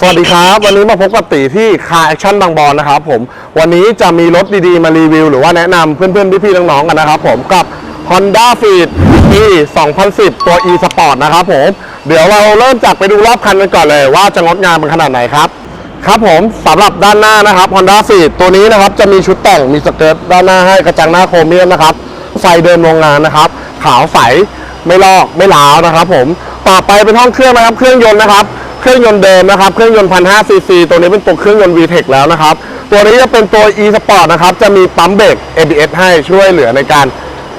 สวัสดีครับ วันนี้มาพบกับตีที่คาแอคชั่นบางบอนนะครับผม วันนี้จะมีรถดีๆ มารีวิว หรือว่าแนะนำเพื่อนๆพี่ๆน้องๆกันนะครับผมกับ Honda Fit e 2010 ตัว e Sport นะครับผม เดี๋ยวเราเริ่มจากไปดูรอบคันกันก่อนเลยว่าจะงดงามเป็นขนาดไหนครับ ครับผมสำหรับด้านหน้านะครับ Honda Fit ตัวนี้นะครับจะมีชุดแต่งมีสเกิร์ตด้านหน้าให้กระจังหน้าโครเมียมนะครับไฟเดินโรงงานนะครับขาวใส ไม่ลอกไม่ล้าวนะครับ ผมต่อไปเป็นห้องเครื่องนะครับ เครื่องยนต์นะครับ เครื่องยนต์เดิมนะครับ เครื่องยนต์1,500ซีซีตัวนี้เป็นตัวเครื่องยนต์ VTEC แล้วนะครับ ตัวนี้จะเป็นตัว e Sport นะครับ จะมีปั๊มเบรก ABS ให้ช่วยเหลือในการ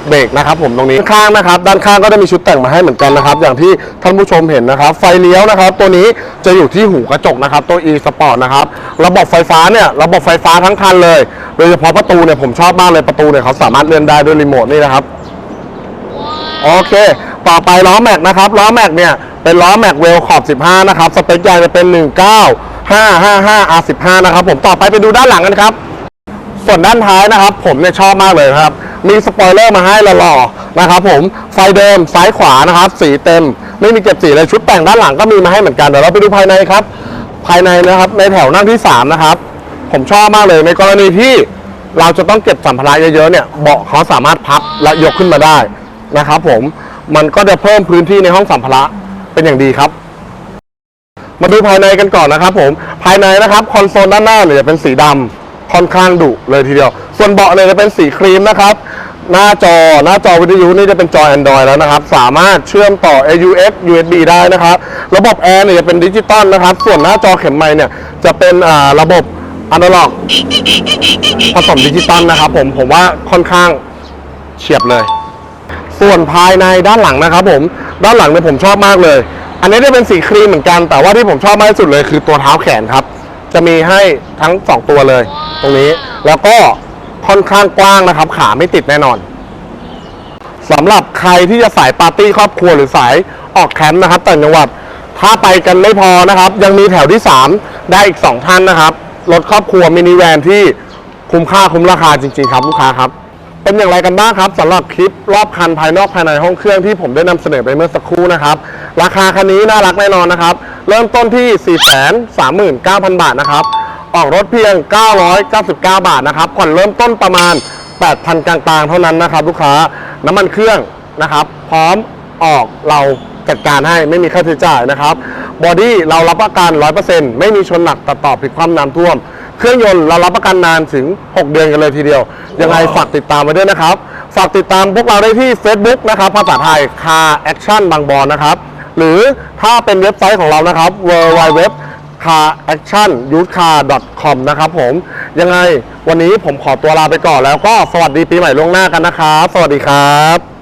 เบรกนะครับผมตรงนี้ข้างนะครับ ด้านข้างก็จะมีชุดแต่งมาให้เหมือนกันนะครับ อย่างที่ท่านผู้ชมเห็นนะครับ ไฟเลี้ยวนะครับ ตัวนี้จะอยู่ที่หูกระจกนะครับ ตัว e Sport นะครับ ระบบไฟฟ้าเนี่ย ระบบไฟฟ้าทั้งคันเลย โดยเฉพาะประตูเนี่ยผมชอบมากเลยประตูเนี่ยเขาสามารถเลื่อนได้ด้วยรีโมทนี่นะครับ โอเค ต่อไปล้อแม็กนะครับ ล้อแม็กเนี่ย เป็นล้อแม็กเวลขอบ 15 นะครับ สเปคยางจะเป็น 19555 R15 นะครับ ผม ต่อไปไปดูด้านหลังกันครับ ส่วนด้านท้ายนะครับ ผมเนี่ยชอบมากเลยครับ มีสปอยเลอร์มาให้หล่อๆนะครับผม ไฟเดิมซ้ายขวานะครับ สีเต็ม ไม่มีเก็บสีเลย ชุดแต่งด้านหลังก็มีมาให้เหมือนกัน เดี๋ยวเราไปดูภายในครับ ภายในนะครับ ในแถวนั่งที่ 3 นะครับ ผมชอบมากเลย ในกรณีที่เราจะต้องเก็บสัมภาระเยอะๆเนี่ย เบาะเขาสามารถพับและยกขึ้นมาได้ นะครับผมมันก็จะเพิ่มพื้นที่ในห้องสัมภาระเป็นอย่างดีครับมาดูภายในกันก่อนนะครับผมภายในนะครับคอนโซลด้านหน้าเนี่ยจะเป็นสีดำค่อนข้างดุเลยทีเดียว ส่วนเบาะเนี่ยจะเป็นสีครีมนะครับ หน้าจอหน้าจอวิทยุนี่จะเป็นจอ Android แล้วนะครับ สามารถเชื่อมต่อ AUX USB ได้นะครับ ระบบแอร์เนี่ยจะเป็นดิจิตอลนะครับ ส่วนหน้าจอเข็มไมค์เนี่ยจะเป็นระบบอนาล็อกผสมดิจิตอลนะครับผมผมว่าค่อนข้างเฉียบเลย ส่วนภายในด้านหลังนะครับผม ด้านหลังเนี่ยผมชอบมากเลย อันนี้ได้เป็นสีครีมเหมือนกัน แต่ว่าที่ผมชอบมากที่สุดเลยคือตัวเท้าแขนครับ จะมีให้ทั้ง 2 ตัวเลย ตรงนี้ แล้วก็ค่อนข้างกว้างนะครับ ขาไม่ติดแน่นอนสำหรับใครที่จะสายปาร์ตี้ครอบครัวหรือสายออกแคมป์นะครับต่างจังหวัด ถ้าไปกันไม่พอนะครับ ยังมีแถวที่ 3 ได้อีก 2 ท่านนะครับ รถครอบครัวมินิแวนที่คุ้มค่าคุ้มราคาจริงๆครับลูกค้าครับ เป็นอย่างไรกันบ้างครับสำหรับคลิปรอบคันภายนอกภายในห้องเครื่องที่ผมได้นำเสนอไปเมื่อสักครู่นะครับ ราคาคันนี้น่ารักแน่นอนนะครับ เริ่มต้นที่ 439,000 บาทนะครับ ออกรถเพียง 999 บาทนะครับผ่อนเริ่มต้นประมาณ 8,000 กลางๆ เท่านั้นนะครับ ลูกค้าน้ำมันเครื่องนะครับ พร้อมออกเราจัดการให้ไม่มีค่าใช้จ่ายนะครับบอดี้เรารับประกัน 100%ไม่มีชนหนักตัดต่อผิดความน้ำท่วม เครื่องยนต์เรารับประกันนานถึง 6 เดือนกันเลยทีเดียว ยังไงฝากติดตามไว้ด้วยนะครับ ฝากติดตามพวกเราได้ที่ Facebook นะครับภาษาไทย Car Action บางบอนนะครับ หรือถ้าเป็นเว็บไซต์ของเรานะครับ w w w car action u s e car com นะครับผม ยังไงวันนี้ผมขอตัวลาไปก่อนแล้วก็สวัสดีปีใหม่ล่วงหน้ากันนะครับ สวัสดีครับ